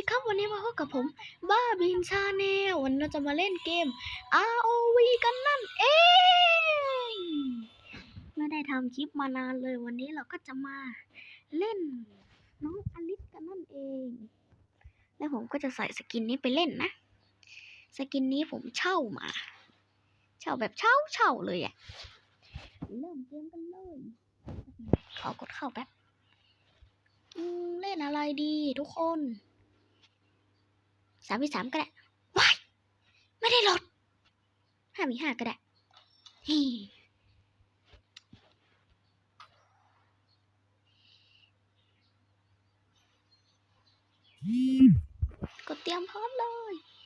ดีครับวันนี้มาพบกับผม บ้าบินชาแนลวันนี้เราจะมาเล่นเกม ROV กันนั่นเอง ไม่ได้ทำคลิปมานานเลยวันนี้เราก็จะมาเล่นน้องอลิสกันนั่นเอง แล้วผมก็จะใส่สกินนี้ไปเล่นนะ สกินนี้ผมเช่ามา เช่าแบบเช่าเช่าเลยอะเริ่มเกมกันเลย ขอกดเข้าแป๊บเล่นอะไรดีทุกคน สามมีสามก็ได้ว้ายไม่ได้ลดห้ามีห้าก็ได้ฮีกดเตรียมพร้อมเลยอุ๊ย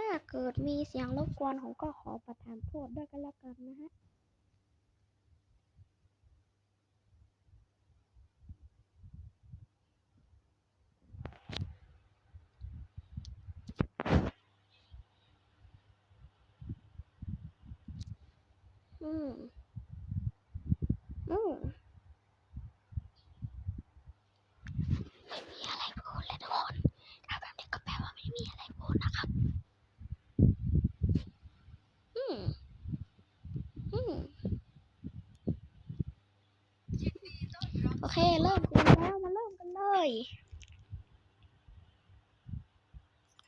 ถ้าเกิดมีเสียงรบกวนผมก็ขอประทานโทษด้วยกันแล้วกันนะฮะ อืม อืม ไม่มีอะไรพูดเลยทุกคนถ้าแบบนี้ก็แปลว่าไม่มีอะไรพูดนะครับ อืม อืม โอ เค เริ่มกันแล้วมาเริ่มกันเลย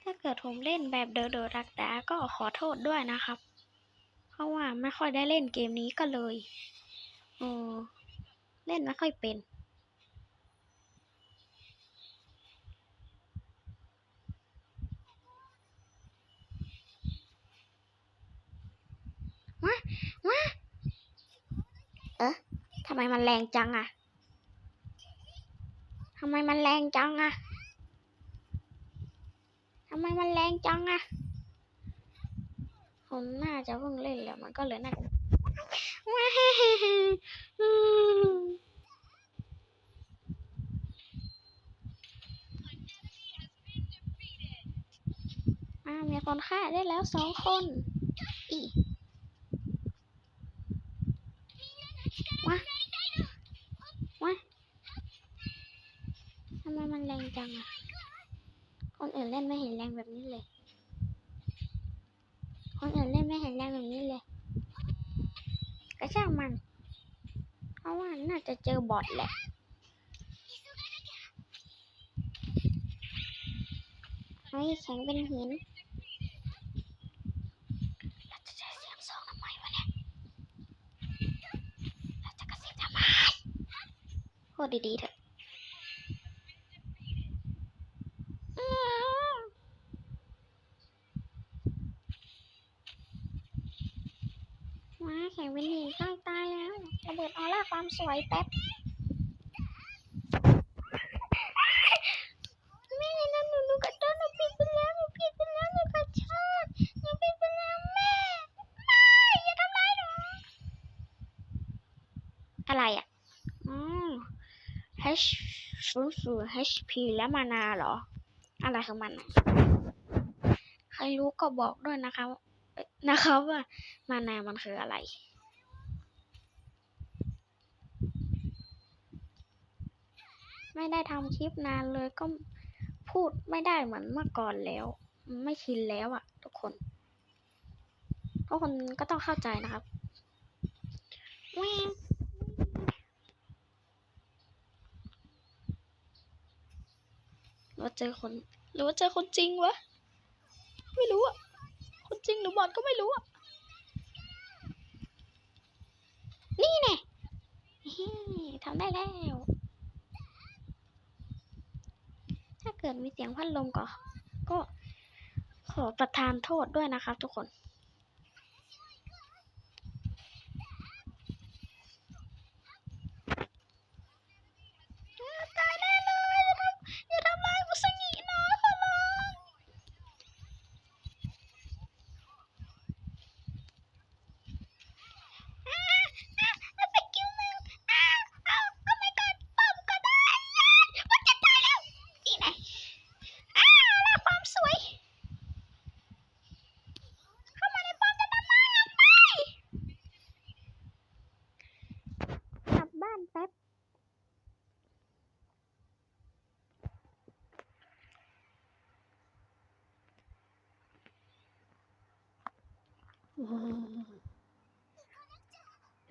ถ้าเกิดผมเล่นแบบเดอเดอรักดาก็ขอโทษด้วยนะครับ เพราะว่าไม่ค่อยได้เล่นเกมนี้ก็เลยเออเล่นไม่ค่อยเป็นมามาเอ๊ะทำไมมันแรงจังอะำไมมันแรงจังอะทำไมมันแรงจังอะผมน่าจะเพิ่งเล่นแล้วมันก็เลยน่าจะว้าวอืมอ่ามีคนฆ่าได้แล้วสองคน อีว้าว้าทำไมมันแรงจังอะ คนอื่นเล่นไม่เห็นแรงแบบนี้เลย คนอื่นเล่นไม่เห็นแรงแบบนี้เลยก็ช่างมัน เพราะว่าน่าจะเจอบอทแหละเฮ้ยแข็งเป็นหินเราจะใช้เสียงสองทำไมวะเนี่ยเราจะกระซิบทำไมพูดดีๆเถอะอืมว้าแข็งเป็นหินใกล้ตายแล้วระเบิดออร่า ความสวยแป๊บแม่นะหนูหนูกระโดดหนูผิดไปแล้วหนูผิดไปแล้วหนูขอโทษหนูผิดไปแล้วแม่ไม่อย่าทำร้ายหนูอะไรอะอืม H ศูนย์ศูนย์ HP และมานาเหรอ อะไรของมัน ใครรู้ก็บอกด้วยนะคะเอ้ยนะครับว่ามานามันคืออะไร ไม่ได้ทำคลิปนานเลยก็พูดไม่ได้เหมือนเมื่อก่อนแล้ว ไม่ชินแล้วอะทุกคนทุกคนก็ต้องเข้าใจนะครับแววหรือว่าเจอคนหรือว่าเจอคนจริงวะ ไม่รู้อะคนจริงหรือบอทก็ไม่รู้อะนี่แน่เฮ้ทำได้แล้ว ถ้า เกิดมีเสียงพัดลมก็ก็ขอประทานโทษด้วยนะครับทุกคน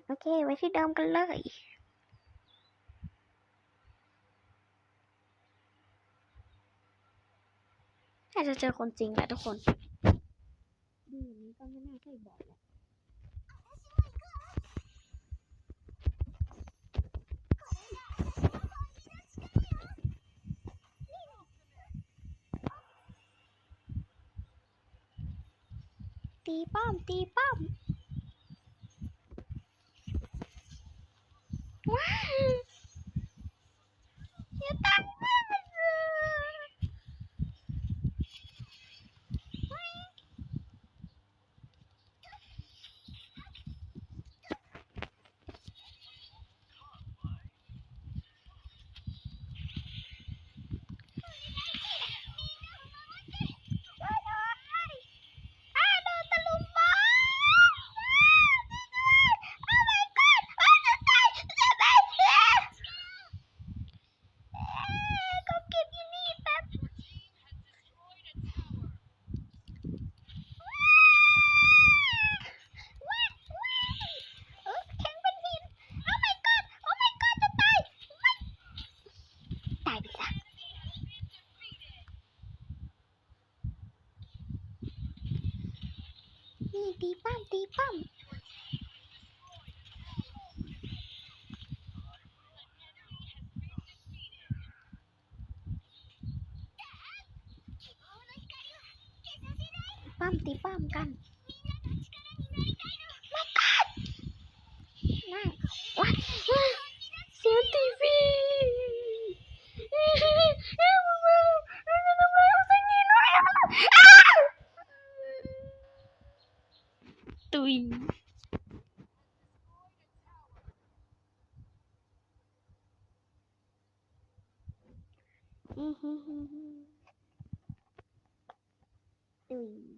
โอเค ไว้ที่เดิมกันเลยน่าจะเจอคนจริงแหละทุกคน tee bum tee bum. ini tipam tipam tipam tipam kan. three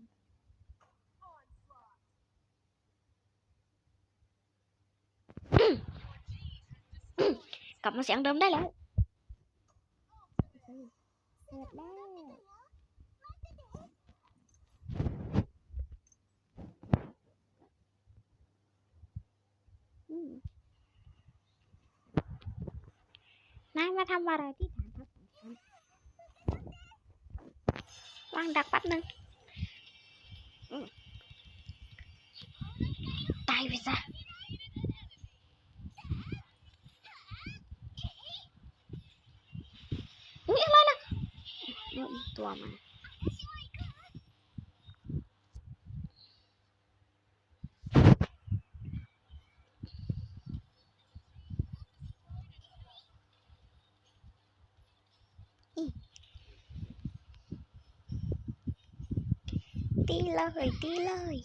cầm nó sẵn đơm đấy lại nãy mà thăm vào rồi thì thẳng thật quăng đặc bắt nâng. tay về ra nghĩa lên nó to mà tí lời tí lời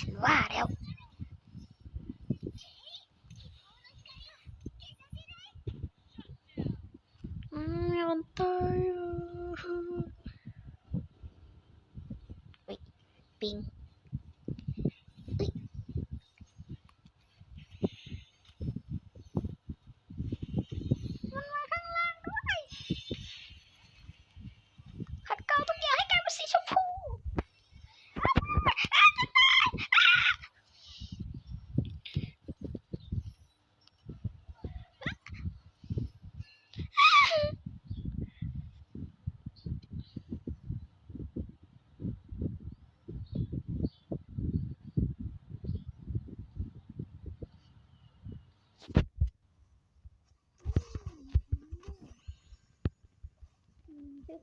ฉันว่าแล้ว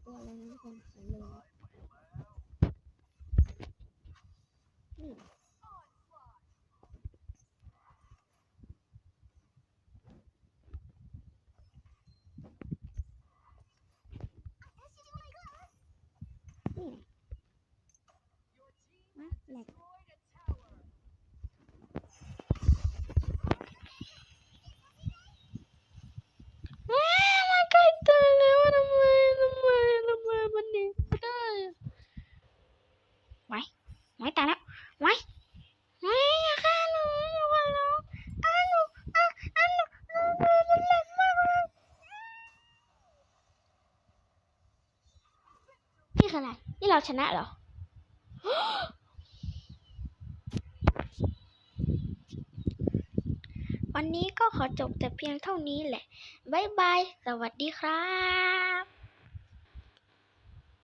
ก็แล้วนะคนส่เลย อะไนี่เราชนะเหรอ วันนี้ก็ขอจบแต่เพียงเท่านี้แหละ บ๊ายบาย สวัสดีครับ